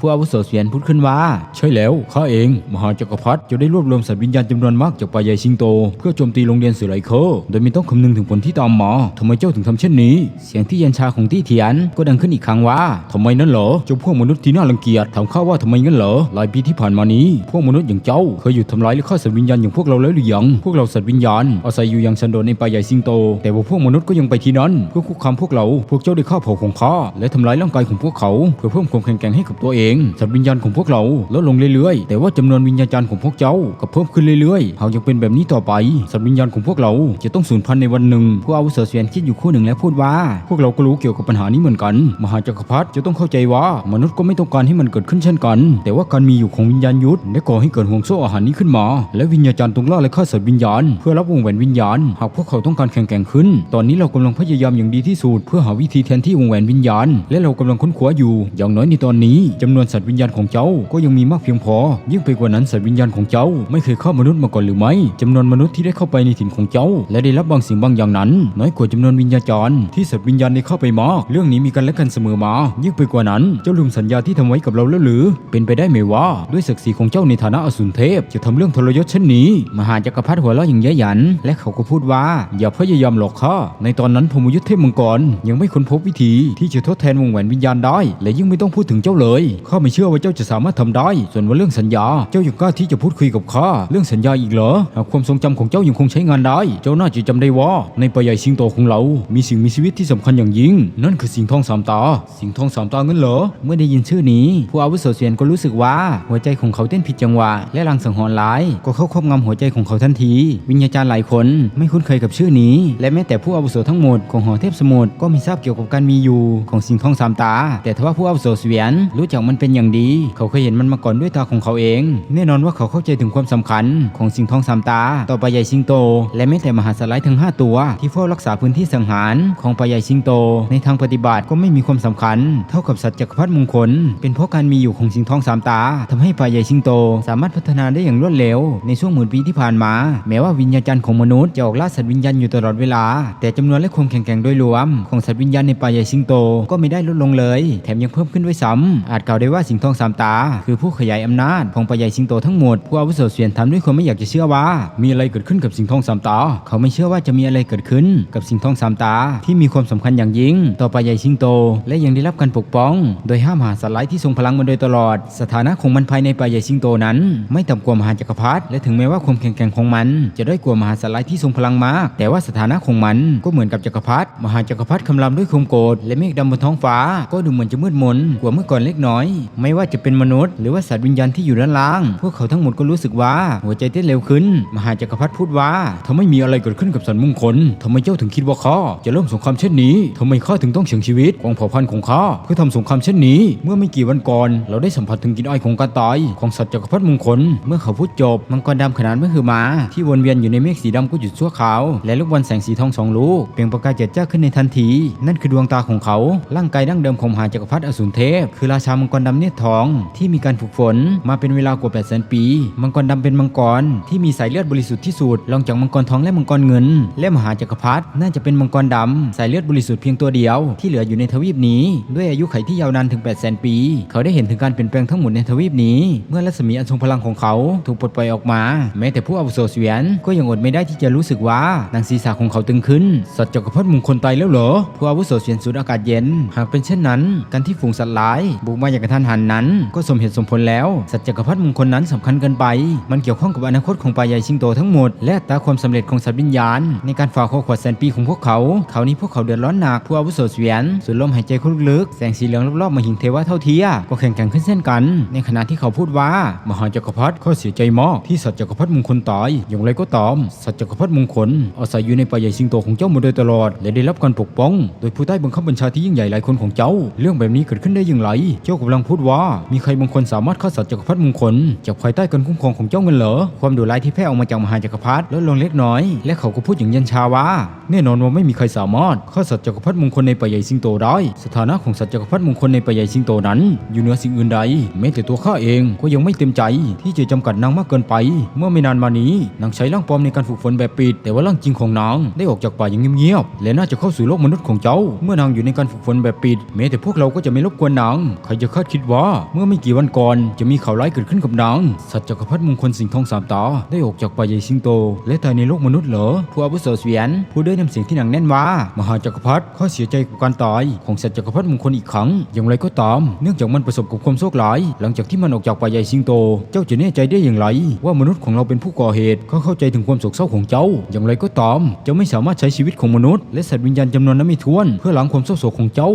ผู้อาวุโสเสียนพูดขึ้นว่า ใช่แล้วข้าเอง มหาจักรพรรดิจะได้รวบรวมสัตว์วิญญาณจำนวนมากจากป่าใหญ่สิงโต เพื่อโจมตีโรงเรียนสือไหลเคอโดยไม่ต้องคำนึงถึงผลที่ตามมาทำไมเจ้าถึงทำเช่นนี้ เสียงที่เย็นชาของที่เถียนก็ดังขึ้นอีกครั้งว่าทำไมนั่นเหรอเจ้าพวกมนุษย์ที่น่ารังเกียจถามข้าว่าทำไมงั้นเหรอหลายปีที่ผ่านมานี้พวกมนุษย์อย่างเจ้าเคยหยุดทำร้ายและฆ่าสัตว์วิญญาณอย่างพวกเราแล้วหรือยังพวกเราสัตว์วิญญาณอาศัยอยู่อย่างสันโดษในป่าใหญ่สิงโต แต่ว่าพวกมนุษย์ก็ยังไปที่นั้นเพื่อคุกคามพวกเรา พวกเจ้าได้ฆ่าเผ่าของข้าและทำร้ายร่างกายของพวกเขาเพื่อเพิ่มความแข็งแกร่งให้กับตัวเองสัตว์วิญญาณของพวกเราลดลงเรื่อยๆ แต่ว่าจำนวนวิญญาณจารย์ของพวกเจ้าก็เพิ่มขึ้นเรื่อยๆ หากยังเป็นแบบนี้ต่อไป สัตว์วิญญาณของพวกเราจะต้องสูญพันธุ์ในวันหนึ่งผู้อาวุโสเสียนคิดอยู่คู่หนึ่งแล้วพูดว่า พวกเราก็รู้เกี่ยวกับปัญหานี้เหมือนกัน มหาจักรพรรดิจะต้องเข้าใจว่ามนุษย์ก็ไม่ต้องการให้มันเกิดขึ้นเช่นกัน แต่ว่าการมีอยู่ของวิญญาณยุทธได้ก่อให้เกิดห่วงโซ่อาหารนี้ขึ้นมา และวิญญาณจารย์ตรงล่าและฆ่าสัตว์วิญญาณ เพื่อรับวงแหวนวิญญาณ หากพวกเขาต้องการแข่งแกร่งขึ้น ตอนนี้เรากำลังพยายามอย่างดีที่สุดเพื่อหาวิธีแทนที่วงแหวนวิญญาณ และเรากำลังค้นคว้าอยู่ อย่างน้อยในตอนนี้จำนวนสัตว์วิญญาณของเจ้าก็ยังมีมากเพียงพอ ยิ่งไปกว่านั้นสัตว์วิญญาณของเจ้าไม่เคยฆ่ามนุษย์มาก่อนหรือไม่จำนวนมนุษย์ที่ได้เข้าไปในถิ่นของเจ้า และได้รับบางสิ่งบางอย่างนั้น น้อยกว่าจำนวนวิญญาจารที่สัตว์วิญญาณได้เข้าไปมากเรื่องนี้มีกันและกันเสมอมา ยิ่งไปกว่านั้นเจ้าลืมสัญญาที่ทำไว้กับเราแล้วหรือ เป็นไปได้ไหมว่าด้วยศักดิ์ศรีของเจ้าในฐานะอสูรเทพ จะทำเรื่องทรยศเช่นนี้ มหาจักรพรรดิหัวเราะอย่างเย้ยหยัน และเขาก็พูดว่าอย่าพยายามหลอกข้าในตอนนั้นพมยุทธเทพมังกรยังไม่ค้นพบวิธีที่จะทดแทนวงแหวนวิญญาณได้ และยิ่งไม่ต้องพูดถึงเจ้าเลยข้าไม่เชื่อว่าเจ้าจะสามารถทำได้ ส่วนว่าเรื่องสัญญา เจ้ายังกล้าที่จะพูดคุยกับข้าเรื่องสัญญาอีกเหรอหากความทรงจำของเจ้ายังคงใช้งานได้ เจ้าน่าจะจำได้ว่า ในป่าใหญ่สิงโตของเรา มีสิ่งมีชีวิตที่สำคัญอย่างยิ่ง นั่นคือสิงทองสามตา สิงทองสามตางั้นเหรอ เมื่อได้ยินชื่อนี้ ผู้อาวุโสเซียนก็รู้สึกว่า หัวใจของเขาเต้นผิดจังหวะ และลังสังหรณ์ร้าย ก็เข้าครอบงำหัวใจของเขาทันที วิญญาจารย์หลายคนไม่คุ้นเคยกับชื่อนี้ และแม้แต่ผู้อาวุโสทั้งหมดของหอเทพสมุทรก็ไม่ทราบเกี่ยวกับการมีอยู่ของสิงทองสามตา แต่ทว่าผู้อาวุโสเซียนรู้จักมันเป็นอย่างดี เขาเคยเห็นมันมาก่อนด้วยตาของเขาเอง แน่นอนว่าเขาเข้าใจถึงความสำคัญของสิงทองสามตา ต่อปลาใหญ่สิงโต และแม้แต่มหาสไลด์ทั้ง 5 ตัว ที่เฝ้ารักษาพื้นที่สังหารของปลาใหญ่สิงโต ในทางปฏิบัติก็ไม่มีความสำคัญ เท่ากับสัตว์จักรพรรดิมงคล เป็นเพราะการมีอยู่ของสิงทองสามตาทำให้ปลาใหญ่สิงโต สามารถพัฒนาได้อย่างรวดเร็ว ในช่วงหมื่นปีที่ผ่านมา แม้ว่าวิญญาณจันทร์ของมนุษย์จะออกล่าสัตว์วิญญาณอยู่ตลอดเวลา แต่จำนวนและความแข็งแกร่งโดยรวม ของสัตว์วิญญาณในป่าใหญ่สิงโตก็ไม่ได้ลดลงเลย แถมยังเพิ่มขึ้นด้วยซ้ำอาจกล่าวได้ว่าสิงห์ทองสามตา คือผู้ขยายอำนาจของป่าใหญ่สิงโตทั้งหมดผู้อาวุโสเสียนทำด้วยความไม่อยากจะเชื่อว่า มีอะไรเกิดขึ้นกับสิงห์ทองสามตา เขาไม่เชื่อว่าจะมีอะไรเกิดขึ้นกับสิงห์ทองสามตา ที่มีความสำคัญอย่างยิ่ง ต่อป่าใหญ่สิงโต และยังได้รับการปกป้อง โดยห้ามหาสัตว์ร้ายที่ทรงพลังมาโดยตลอด สถานะของมันภายในป่าใหญ่สิงโตนั้น ไม่ต่ำกว่ามหาจักรพรรดิและถึงแม้ว่าความแข็งแกร่งของมัน จะด้อยกว่ามหาสัตว์ร้ายที่ทรงพลังมาก แต่ว่าสถานะของมันก็เหมือนกับจักรพรรดิมหาจักรพรรดิคำรามด้วยความโกรธและเมฆดำบนท้องฟ้าก็ดูเหมือนจะมืดมนกว่าเมื่อก่อนเล็กน้อยไม่ว่าจะเป็นมนุษย์ หรือว่าสัตว์วิญญาณที่อยู่ด้านล่าง พวกเขาทั้งหมดก็รู้สึกว่าหัวใจเต้นเร็วขึ้น มหาจักรพรรดิพูดว่าถ้าไม่มีอะไรเกิดขึ้นกับสันมงคลทำไมเจ้าถึงคิดว่าข้าจะเริ่มสงครามเช่นนี้ทำไมข้าถึงต้องเสี่ยงชีวิตของเผ่าพันธุ์ของข้าเพื่อทำสงครามเช่นนี้ เมื่อไม่กี่วันก่อน เราได้สัมผัสถึงกลินไอยของการตายของสัตว์จักรพรรดิมงคล เมื่อเขาพูดจบมังกรดำขนาดไม่คือมาที่วนเวียนอยู่ในเมฆสีดำก็หยุดชั่วคราวและลูกบอลแสงสีทองสองลูกเปล่งประกายเจิดจ้าขึ้นในทันที นั่นคือดวงตาของเขาร่างกายดั้งเดิมของมหาจักรพรรดิอสูรเทพ คือราชามังกรดำเนตรทองที่มีการฝึกฝนมาเป็นเวลากว่า8 0 0 0 0ปี มังกรดำเป็นมังกรที่มีสายเลือดบริสุทธิ์ที่สุดรองจากมังกรทองและมังกรเงิน และมหาจักรพรรดิน่าจะเป็นมังกรดำสายเลือดบริสุทธิ์เพียงตัวเดียว ที่เหลืออยู่ในทวีปนี้ ด้วยอายุไขที่ยาวนานถึง 8 0 0 0 0 0 ปี เขาได้เห็นถึงการเปลี่ยนแปลงทั้งหมดในทวีปนี้ เมื่อรัศมีอันทรงพลังของเขาถูกปลดปล่อยออกมา แม้แต่ผู้อาวุโสเสวียนก็ยังอดไม่ได้ที่จะรู้สึกว่าหนังศีรษะของเขาตึงขึ้นสัตว์จักรพรรดิมงคลตายแล้วเหรอผู้อาวุโสเสวียนสูดอากาศเย็น หากเป็นเช่นนั้น การที่ฝูงสัตว์ร้ายบุกมาอย่างกระทันหันนั้น ก็สมเหตุสมผลแล้ว สัตว์จักรพรรดิมงคลนั้นสำคัญเกินไป มันเกี่ยวข้องกับอนาคตของป่าใหญ่ชิงโตทั้งหมด และตาความสำเร็จของสัตว์วิญญาณ ในการฝ่าข้อขวดแสนปีของพวกเขาเขานี้พวกเขาเดือดร้อนหนักผู้อาวุโสเสวียนสูดลมหายใจเข้าลึกแสงสีเหลืองรอบๆมาหิงเทวะเท่าเทียก็แข่งแข่งขึ้นเส้นกัน ในขณะที่เขาพูดว่ามหาจักรพรรดิข้าเสียใจมากที่สัตว์จักรพรรดิมงคลตายอย่างไรก็ตามสัตว์จักรพรรดิมงคลอาศัยอยู่ในป่าใหญ่สิงโตของเจ้ามาโดยตลอด และได้รับการปกป้อง โดยผู้ใต้บังคับบัญชาที่ยิ่งใหญ่หลายคนของเจ้า เรื่องแบบนี้เกิดขึ้นได้อย่างไร เจ้ากำลังพูดว่ามีใครบางคนสามารถฆ่าสัตว์จักรพรรดิมงคลจากภายใต้การคุ้มครองของเจ้าเงินเหรอความดุร้ายที่แพร่ออกมาจากมหาจักรพรรดิลดลงเล็กน้อย และเขาก็พูดอย่างเย็นชาว่าแน่นอนว่าไม่มีใครสามารถฆ่าสัตว์จักรพรรดิมงคลในป่าใหญ่สิงโตได้สถานะของสัตว์จักรพรรดิมงคลในป่าใหญ่สิงโตนั้น อยู่เหนือสิ่งอื่นใดแม้แต่ตัวข้าเองก็ยังไม่เต็มใจ ที่จะจำกัดนางมากเกินไป เมื่อไม่นานมานี้นางใช้ร่างปลอมในการฝึกฝนแบบปิด แต่ว่าร่างจริงของนางได้ออกจากป่าอย่างเงียบๆและน่าจะเข้าสู่โลกมนุษย์ของเจ้า เมื่อนางอยู่ในการฝึกฝนแบบปิดแม้แต่พวกเราก็จะไม่รบกวนนางใครจะคาดคิดว่าเมื่อไม่กี่วันก่อนจะมีข่าวร้ายเกิดขึ้นกับนางสัตว์จักรพรรดิมงคลสิงห์ทองสามตา ได้ออกจากป่าใหญ่สิงโต และตายในโลกมนุษย์เหรอผู้อาวุโสเสวียนผู้ด้วยน้ำเสียงที่หนักแน่นว่ามหาจักรพรรดิข้าเสียใจกับการตายของสัตว์จักรพรรดิมงคลอีกครั้ง อย่างไรก็ตาม เนื่องจากมันประสบกับความโชคร้าย หลังจากที่มันออกจากป่าใหญ่สิงโต เจ้าจะแน่ใจได้อย่างไร ว่ามนุษย์ของเราเป็นผู้ก่อเหตุเขาเข้าใจถึงความโศกเศร้าของเจ้า อย่างไรก็ตามเจ้าไม่สามารถใช้ชีวิตของมนุษย์และสัตว์วิญญาณจำนวนนั้นไม่ถ้วน เพื่อล้างความเศร้าโศกของเจ้า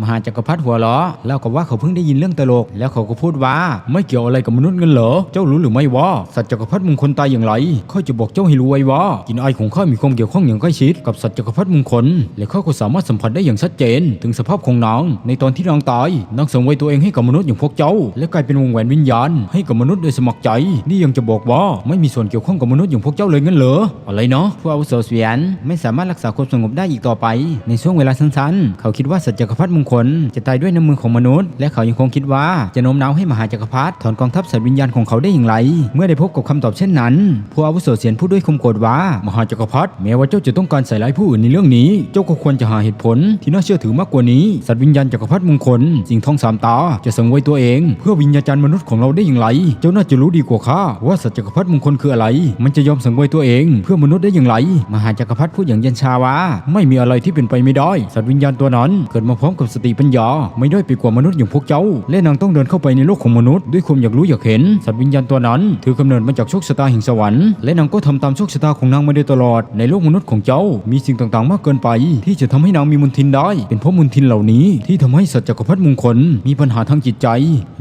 มหาจักรพรรดิหัวเราะแล้วก็ว่าเขาเพิ่งได้ยินเรื่องตลก แล้วเขาก็พูดว่า ไม่เกี่ยวอะไรกับมนุษย์เงินเหรอ เจ้ารู้หรือไม่ว่าสัตว์จักรพรรดิมงคลตายอย่างไรข้าจะบอกเจ้าให้รู้ไว้ว่ากินไอของข้ามีความเกี่ยวข้องอย่างใกล้ชิดกับสัตว์จักรพรรดิมงคล และข้าก็สามารถสัมผัสได้อย่างชัดเจน ถึงสภาพของนางในตอนที่นางตายนางสังเวยตัวเองให้กับมนุษย์อย่างพวกเจ้า และกลายเป็นวงแหวนวิญญาณ ให้กับมนุษย์โดยสมัครใจ นี่ยังจะบอกว่าไม่มีส่วนเกี่ยวข้องกับมนุษย์อย่างพวกเจ้าเลยงั้นเหรออะไรเนาะผู้อาวุโสเสวียนไม่สามารถรักษาความสงบได้อีกต่อไป ในช่วงเวลาสั้นๆ เขาคิดว่าสัตว์จักรพรรดิมงคลจะตายด้วยน้ำมือของมนุษย์ และเขายังคงคิดว่าจะโน้มน้าวให้มหาจักรพรรดิถอนกองทัพสัตว์วิญญาณของเขาได้อย่างไร เมื่อได้พบกับคำตอบเช่นนั้น ผู้อาวุโสเสียนพูดด้วยคมโกรธว่ามหาจักรพรรดิแม้ว่าเจ้าจะต้องการใส่ร้ายผู้อื่นในเรื่องนี้ เจ้าก็ควรจะหาเหตุผล ที่น่าเชื่อถือมากกว่านี้ สัตว์วิญญาณจักรพรรดิมงคลสิ่งทองสามตาจะสังเวยตัวเอง เพื่อวิญญาจารย์มนุษย์ของเราได้อย่างไร เจ้าน่าจะรู้ดีกว่าข้าว่าสัตว์จักรพรรดิมงคลคืออะไร มันจะยอมสังเวยตัวเอง เพื่อมนุษย์ได้อย่างไร มหาจักรพรรดิพูดอย่างเย็นชาว่าไม่มีอะไรที่เป็นไปไม่ได้ สัตว์วิญญาณตัวนั้นเกิดมาพร้อมกับสติปัญญาไม่ด้ไปกว่ามนุษย์อย่างพวกเจ้า และนางต้องเดินเข้าไปในโลกของมนุษย์ด้วยความอยากรู้อยากเห็น สัตว์วิญญาณตัวนั้น ถือกำเนิดมาจากโชคชะตาแห่งสวรรค์ และนางก็ทำตามโชคชะตาของนางมาโดยตลอด ในโลกมนุษย์ของเจ้า มีสิ่งต่างๆ มากเกินไป ที่จะทำให้นางมีมนทินได้ เป็นเพราะมนทินเหล่านี้ที่ทำให้สัตว์จักรพรรดิมงคลมีปัญหาทางจิตใจ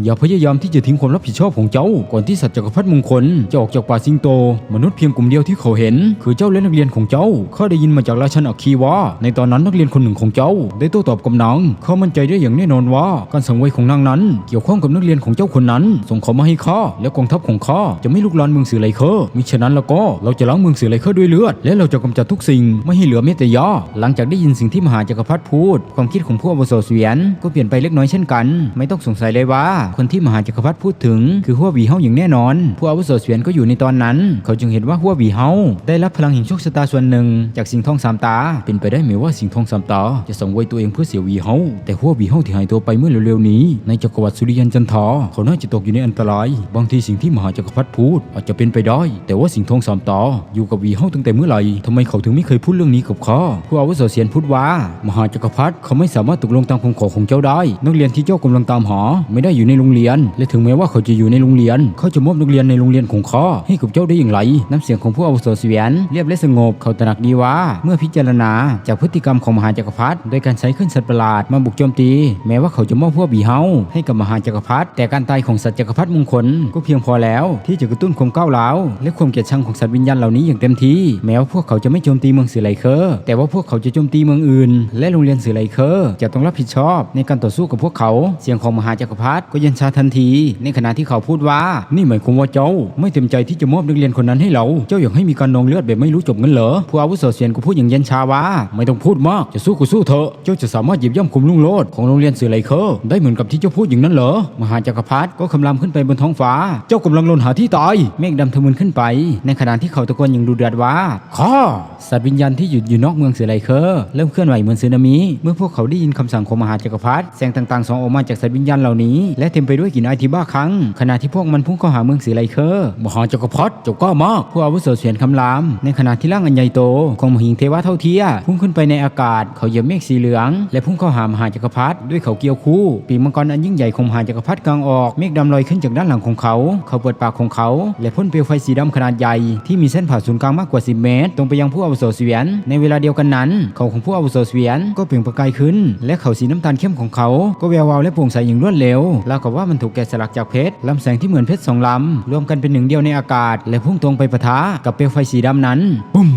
อย่าพยายามที่จะทิ้งความรับผิดชอบของเจ้า ก่อนที่สัตว์จักรพรรดิมงคลจะออกจากป่าสิงโต มนุษย์เพียงกลุ่มเดียวที่เขาเห็น คือเจ้าและนักเรียนของเจ้าข้าได้ยินมาจากราชันอัคคีว่าในตอนนั้นนักเรียนคนหนึ่งของเจ้า ได้โต้ตอบกับนางเขามั่นใจได้อย่างแน่นอนว่าการสังเวยของนางนั้น เกี่ยวข้องกับนักเรียนของเจ้าคนนั้น ส่งเขามาให้ข้าและกองทัพของข้าจะไม่ลุกลานเมืองสือไลเคอร์มิฉะนั้นแล้วก็เราจะล้างเมืองสือไลเคอร์ด้วยเลือด และเราจะกำจัดทุกสิ่งไม่ให้เหลือแม้แต่ยาหลังจากได้ยินสิ่งที่มหาจักรพรรดิพูด ความคิดของผู้อาวุโสเสวียนก็เปลี่ยนไปเล็กน้อยเช่นกัน ไม่ต้องสงสัยเลยว่า คนที่มหาจักรพรรดิพูดถึง คือหัววีเฮาอย่างแน่นอน ผู้อาวุโสเสวียนก็อยู่ในตอนนั้น เขาจึงเห็นว่าหัววีเฮาได้รับพลังแห่งโชคชะตาส่วนหนึ่ง จากสิ่งทองสามตา เป็นไปได้ไหมว่าสิ่งทองสามตา จะสังเวยตัวเองเพื่อเสียวีเฮาแต่หัววีเฮาที่หายตัวไปเมื่อเร็วๆนี้ ในจักรวรรดิสุริยันจันทราเขาน่าจะตกอยู่ในอันตราย บางทีสิ่งที่มหาจักรพรรดิพูดอาจจะเป็นไปได้ แต่ว่าสิ่งทองสามตาอยู่กับหวีเฮาตั้งแต่เมื่อไหร่ทำไมเขาถึงไม่เคยพูดเรื่องนี้กับข้าผู้อาวุโสเสียนพูดว่า มหาจักรพรรดิเขาไม่สามารถตกลงตามคำขอของเจ้าได้ นักเรียนที่เจ้ากำลังตามหา ไม่ได้อยู่ในโรงเรียน และถึงแม้ว่าเขาจะอยู่ในโรงเรียน เขาจะมอบนักเรียนในโรงเรียนของข้าให้กับเจ้าได้อย่างไร น้ำเสียงของผู้อาวุโสเสียนเรียบและสงบเขาตระหนักดีว่า เมื่อพิจารณาจากพฤติกรรมของมหาจักรพรรดิโดยการใช้ขึ้นสัตว์ประหลาดมาบุกโจมตี แม้ว่าเขาจะมอบพวกบีเฮาให้กับมหาจักรพรรดิแต่การตายของสัตว์จักรพรรดิมงคลก็เพียงพอแล้ว ที่จะกระตุ้นความก้าวร้าวและความเกลียดชังของสัตว์วิญญาณเหล่านี้อย่างเต็มที่แม้ว่าพวกเขาจะไม่โจมตีเมืองสื่อไลเคอร์แต่ว่าพวกเขาจะโจมตีเมืองอื่น และโรงเรียนสื่อไลเคอร์จะต้องรับผิดชอบในการต่อสู้กับพวกเขา เสียงของมหาจักรพรรดิก็เย็นชาทันที ในขณะที่เขาพูดว่า นี่หมายความว่าเจ้า ไม่เต็มใจที่จะมอบนักเรียนคนนั้นให้เรา เจ้าอยากให้มีการนองเลือดแบบไม่รู้จบงั้นเหรอผู้อาวุโสเสียนก็พูดอย่างเย็นชาว่า ไม่ต้องพูดมากจะสู้ก็สู้เถอะเจ้าจะสามารถหยิบย่ำคุมลุงโลดของโรงเรียนสือไลเคอร์ได้เหมือนกับที่เจ้าพูดอย่างนั้นเหรอ มหาจักรพรรดิก็คำรามขึ้นไปบนท้องฟ้า เจ้ากำลังลนหาที่ตาย เมฆดำทะมึนขึ้นไป ในขณะที่เขาตะโกนอย่างดุเดือดว่าข้าสัตว์วิญญาณที่หยุดอยู่นอกเมืองสื่อไลเคอร์เริ่มเคลื่อนไหวเหมือนสึนามิ เมื่อพวกเขาได้ยินคำสั่งของมหาจักรพรรดิแสงต่างๆส่องออกมาจากสัตว์วิญญาณเหล่านี้ และเต็มไปด้วยกลิ่นอายที่บ้าคลั่งขณะที่พวกมันพุ่งเข้าหาเมืองสื่อไลเคอร์มหาจักรพรรดิเจ้ากล้ามากผู้อาวุโสเสียนคำราม ในขณะที่ร่างอันใหญ่โตของมหิงเทวะเท่าเทียพุ่งขึ้นไปในอากาศเขาเหยียบเมฆสีเหลือง และพุ่งเข้าหามหาจักรพรรดิด้วยเขาเกี่ยวคู่ปีกมังกรอันยิ่งใหญ่ของมหาจักรพรรดิกลางออกเมฆดำลอยขึ้นจากด้านหลังของเขา เขาเปิดปากของเขา และพ่นเปลวไฟสีดำขนาดใหญ่ที่มีเส้นผ่าศูนย์กลางมากกว่า 10 เมตร ตรงไปยังผู้อาวุโสเสวียน ในเวลาเดียวกันนั้น เขาของผู้อาวุโสเสวียนก็เปล่งประกายขึ้น และเขาสีน้ำตาลเข้มของเขา ก็แวววาวและโปร่งใสอย่างรวดเร็วราวกับว่ามันถูกแกะสลักจากเพชรลำแสงที่เหมือนเพชรสองลำรวมกันเป็นหนึ่งเดียวในอากาศ และพุ่งตรงไปปะทะกับเปลวไฟสีดำนั้นปุ้ม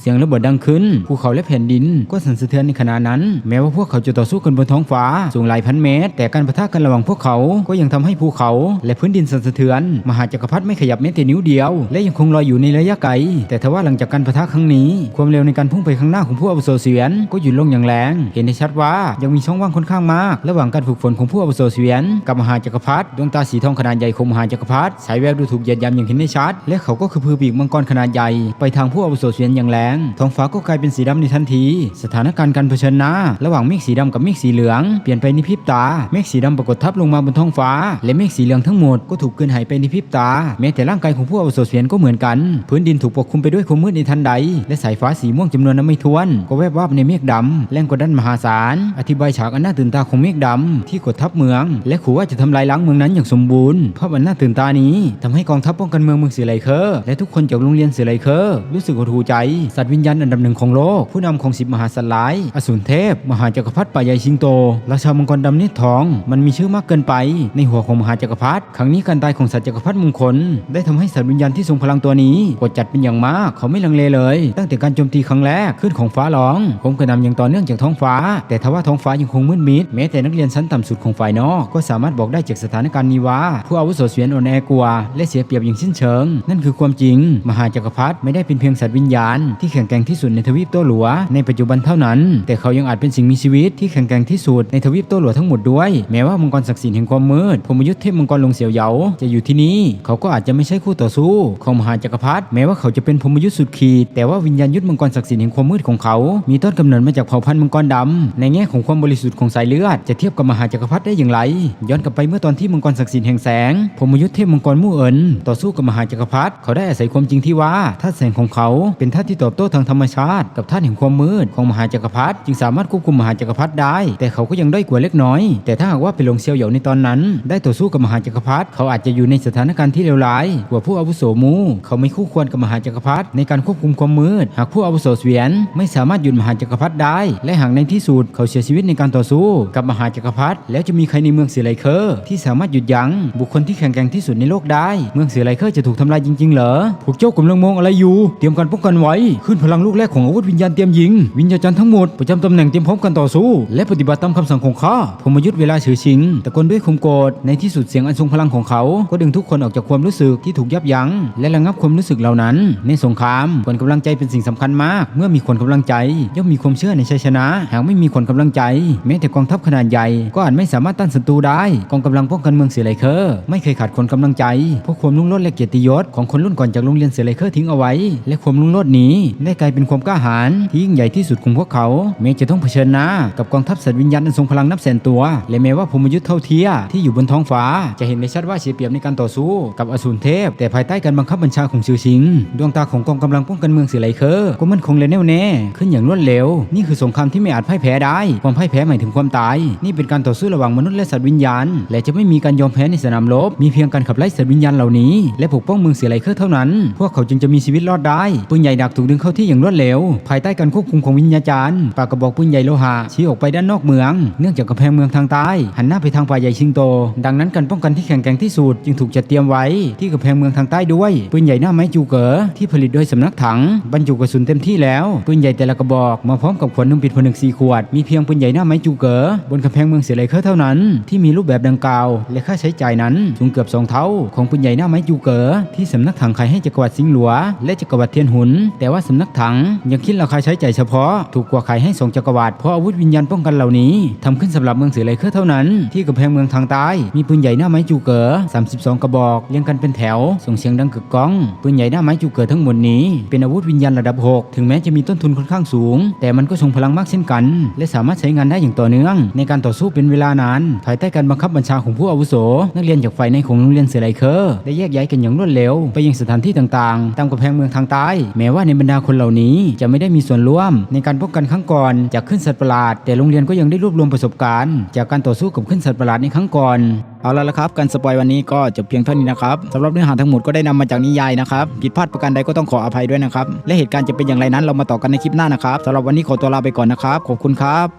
เสียงระเบิดดังขึ้นภูเขาและแผ่นดินก็สั่นสะเทือนในขณะนั้น แม้ว่าพวกเขาจะต่อสู้กันบนท้องฟ้าสูงหลายพันเมตร แต่การปะทะกันระหว่างพวกเขาก็ยังทำให้ภูเขา และพื้นดินสั่นสะเทือน มหาจักรพรรดิไม่ขยับแม้แต่นิ้วเดียว และยังคงลอยอยู่ในระยะไกล แต่ทว่าหลังจากการปะทะครั้งนี้ ความเร็วในการพุ่งไปข้างหน้าของผู้อาวุโสเสียนก็หยุดลงอย่างแรง เห็นได้ชัดว่ายังมีช่องว่างค่อนข้างมาก ระหว่างการฝึกฝนของผู้อาวุโสเสียนกับมหาจักรพรรดิดวงตาสีทองขนาดใหญ่ของมหาจักรพรรดิฉายแววดูถูกเหยียดยามอย่างเห็นได้ชัด และเขาก็คือพือปีกมังกรขนาดใหญ่ไปทางผู้อาวุโสเสียนอย่างแรงท้องฟ้าก็กลายเป็นสีดำในทันที สถานการณ์การเผชิญหน้า ระหว่างเมฆสีดำกับเมฆสีเหลือง เปลี่ยนไปในพริบตา เมฆสีดำปรากฏทับลงมาบนท้องฟ้า และเมฆสีเหลืองทั้งหมดก็ถูกกลืนหายไปในพริบตา แม้แต่ร่างกายของผู้อาวุโสเสียนก็เหมือนกัน พื้นดินถูกปกคลุมไปด้วยความมืดในทันใด และสายฟ้าสีม่วงจำนวนนับไม่ถ้วน ก็แวบวาบในเมฆดำแรงกดดันมหาศาล อธิบายฉากอันน่าตื่นตาของเมฆดำที่กดทับเมือง และขู่ว่าจะทำลายล้างเมืองนั้นอย่างสมบูรณ์ภาพอันน่าตื่นตานี้ทำให้กองทัพป้องกันเมืองเมืองเสือไหลเคอร์และทุกคนจากโรงเรียนเสือไหลเคอร์รู้สึกหดหูใจสัตว์วิญญาณอันดับหนึ่งของโลก ผู้นำของสิบมหาสัตว์ร้าย อสูรเทพ มหาจักรพรรดิป่าใหญ่ชิงโตราชามังกรดำนิดทอง มันมีชื่อมากเกินไป ในหัวของมหาจักรพรรดิครั้งนี้การตายของสัตว์จักรพรรดิมงคล ได้ทำให้สัตว์วิญญาณที่ทรงพลังตัวนี้กดจัดเป็นอย่างมากเขาไม่ลังเลเลย ตั้งแต่การโจมตีครั้งแรกขึ้นของฟ้าร้องผมกระนำอย่างต่อเนื่องจากท้องฟ้า แต่ทว่าท้องฟ้ายังคงมืดมิดแม้แต่นักเรียนชั้นต่ำสุดของฝ่ายนอกก็สามารถบอกได้จากสถานการณ์นี้ว่าผู้อาวุโสเสวียนอ่อนแอกว่าและเสียเปรียบอย่างสิ้นเชิง นั่นคือความจริง มหาจักรพรรดิไม่ได้เป็นเพียงสัตว์วิญญาณที่แข็งแกร่งที่สุดในทวีปโตหลัวในปัจจุบันเท่านั้น แต่เขายังอาจเป็นสิ่งมีชีวิตที่แข็งแกร่งที่สุดในทวีปโตหลัวทั้งหมดด้วย แม้ว่ามังกรศักดิ์สิทธิ์แห่งความมืดพมยุทธเทพมังกรลงเสียวเหยาจะอยู่ที่นี่ เขาก็อาจจะไม่ใช่คู่ต่อสู้ของมหาจักรพรรดิแม้ว่าเขาจะเป็นพมยุทธสุดขีดแต่ว่าวิญญาณยุทธมังกรศักดิ์สิทธิ์แห่งความมืดของเขา มีต้นกำเนิดมาจากเผ่าพันธุ์มังกรดำในแง่ของความบริสุทธิ์ของสายเลือด จะเทียบกับมหาจักรพรรดิได้อย่างไร ย้อนกลับไปเมื่อตอนที่มังกรศักดิ์สิทธิ์แห่งแสงพมยุทธเทพมังกรมู่เอิญต่อสู้กับมหาจักรพรรดิเขาได้อาศัยความจริงที่ว่าธาตุแสงของเขาเป็นธาตุที่ตอบโต้ทางธรรมชาติ กับธาตุแห่งความมืดของมหาจักรพรรดิจึงสามารถควบคุมมหาจักรพรรดิได้ แต่เขาก็ยังด้อยกว่าเล็กน้อย แต่ถ้าหากว่าเป็นหลงเซียวเหยาในตอนนั้น ได้ต่อสู้กับมหาจักรพรรดิเขาอาจจะอยู่ในสถานการณ์ที่เลวร้ายกว่าผู้อาวุโสมู เขาไม่คู่ควรกับมหาจักรพรรดิในการควบคุมความมืด หากผู้อาวุโสเสวียน ไม่สามารถหยุดมหาจักรพรรดิได้ และหากในที่สุดเขาเสียชีวิตในการต่อสู้ กับมหาจักรพรรดิแล้วจะมีใครในเมืองเสือไลเคอร์ที่สามารถหยุดยั้งบุคคลที่แข็งแกร่งที่สุดในโลกได้ เมืองเสือไลเคอร์จะถูกทำลายจริงๆเหรอพวกเจ้ากำลังมองอะไรอยู่ เตรียมการป้องกันไว้ขึ้นพลังลูกแรกของอาวุธวิญญาณเตรียมยิง วิญญาณจันทร์ทั้งหมดประจำตำแหน่งเตรียมพร้อมกันต่อสู้ และปฏิบัติตามคำสั่งของข้าผมมายุทธเวลาเฉยชิงตะโกนด้วยคมโกรธในที่สุดเสียงอันทรงพลังของเขา ก็ดึงทุกคนออกจากความรู้สึกที่ถูกยับยั้งและระงับความรู้สึกเหล่านั้น ในสงครามคนกำลังใจเป็นสิ่งสำคัญมาก เมื่อมีคนกำลังใจ ย่อมมีความเชื่อในชัยชนะ หากไม่มีคนกำลังใจ แม้แต่กองทัพขนาดใหญ่ ก็อาจไม่สามารถต้านศัตรูได้กองกำลังป้องกันเมืองเสือไลเคอร์ไม่เคยขาดคนกำลังใจเพราะความรุ่งโรจน์และเกียรติยศของคนรุ่นก่อนจากโรงเรียนเสือไลเคอร์ทิ้งเอาไว้ และความรุ่งโรจน์นี้ได้กลายเป็นความกล้าหาญที่ยิ่งใหญ่ที่สุดของพวกเขา แม้จะต้องเผชิญหน้ากับกองทัพสัตว์วิญญาณอันทรงพลังนับแสนตัว และแม้ว่าพรหมยุทธ์เท่าเทียที่อยู่บนท้องฟ้า จะเห็นได้ชัดว่าเสียเปรียบในการต่อสู้กับอสูรเทพ แต่ภายใต้การบังคับบัญชาของชิวชิง ดวงตาของกองกำลังป้องกันเมืองเสือไลเคอร์ก็มั่นคงและแน่วแน่ขึ้นอย่างรวดเร็ว นี่คือสงครามที่ไม่อาจพ่ายแพ้ได้ ความพ่ายแพ้หมายถึงความตาย นี่เป็นการต่อสู้ระหว่างมนุษย์และสัตว์วิญญาณ และจะไม่มีการยอมแพ้ในสนามรบ มีเพียงการขับไล่สัตว์วิญญาณเหล่านี้ และปกป้องเมืองเสือไลเคอร์เท่านั้น พวกเขาจึงจะมีชีวิตรอดได้ปืนใหญ่ดักถูกดึงเข้าที่อย่างรวดเร็ว ภายใต้การควบคุมของวิญญาจารย์ปากกระบอกปืนใหญ่โลหะชี้ออกไปด้านนอกเมือง เนื่องจากกำแพงเมืองทางใต้หันหน้าไปทางป่าใหญ่ชิงโต ดังนั้นการป้องกันที่แข็งแกร่งที่สุดจึงถูกจัดเตรียมไว้ที่กำแพงเมืองทางใต้ด้วยปืนใหญ่หน้าไม้จูเก๋อที่ผลิตโดยสำนักถังบรรจุกระสุนเต็มที่แล้วปืนใหญ่แต่ละกระบอกมาพร้อมกับขวดนมปิดผนึกสี่ขวดมีเพียงปืนใหญ่หน้าไม้จูเก๋อบนกำแพงเมืองเสียไหลเคอเท่านั้น ที่มีรูปแบบดังกล่าว และค่าใช้จ่ายนั้นสูงเกือบสองเท่า ของปืนใหญ่หน้าไม้จูเก๋อที่สำนักถังขายให้จักรวรรดิสิงห์หลัว และจักรวรรดิเทียนหุน แต่ว่าสำนักถังยังคิดราคาใช้ใจ่ายเฉพาะ ถูกกว่าขายให้สองจักรวรรดิเพราะอาวุธวิญญาณป้องกันเหล่านี้ทำขึ้นสำหรับเมืองเสือไหลเคอเท่านั้น ที่กำแพงเมืองทางใต้มีปืนใหญ่หน้าไม้จูเก๋อ32 กระบอกเรียงกันเป็นแถว ส่งเสียงดังกึกก้อง ปืนใหญ่หน้าไม้จูเก๋อทั้งหมดนี้ เป็นอาวุธวิญญาณระดับ 6 ถึงแม้จะมีต้นทุนค่อนข้างสูง แต่มันก็ทรงพลังมากเช่นกัน และสามารถใช้งานได้อย่างต่อเนื่อง ในการต่อสู้เป็นเวลานานภายใต้การบังคับบัญชาของผู้อาวุโส นักเรียนจากฝ่ายในของโรงเรียนเสือไลเคอร์ได้แยกย้ายกันอย่างรวดเร็ว ไปยังสถานที่ต่างๆ ตามกำแพงเมืองทางใต้แม้ว่าในบรรดาคนเหล่านี้จะไม่ได้มีส่วนร่วม ในการพบกันครั้งก่อนจากขึ้นสัตว์ประหลาด แต่โรงเรียนก็ยังได้รวบรวมประสบการณ์ จากการต่อสู้กับขึ้นสัตว์ประหลาดในครั้งก่อนเอาละละครับ การสปอยวันนี้ก็จบเพียงเท่านี้นะครับสำหรับเนื้อหาทั้งหมดก็ได้นำมาจากนิยายนะครับผิดพลาดประการใดก็ต้องขออภัยด้วยนะครับ และเหตุการณ์จะเป็นอย่างไรนั้นเรามาต่อกันในคลิปหน้านะครับสำหรับวันนี้ขอตัวลาไปก่อนนะครับ ขอบคุณครับ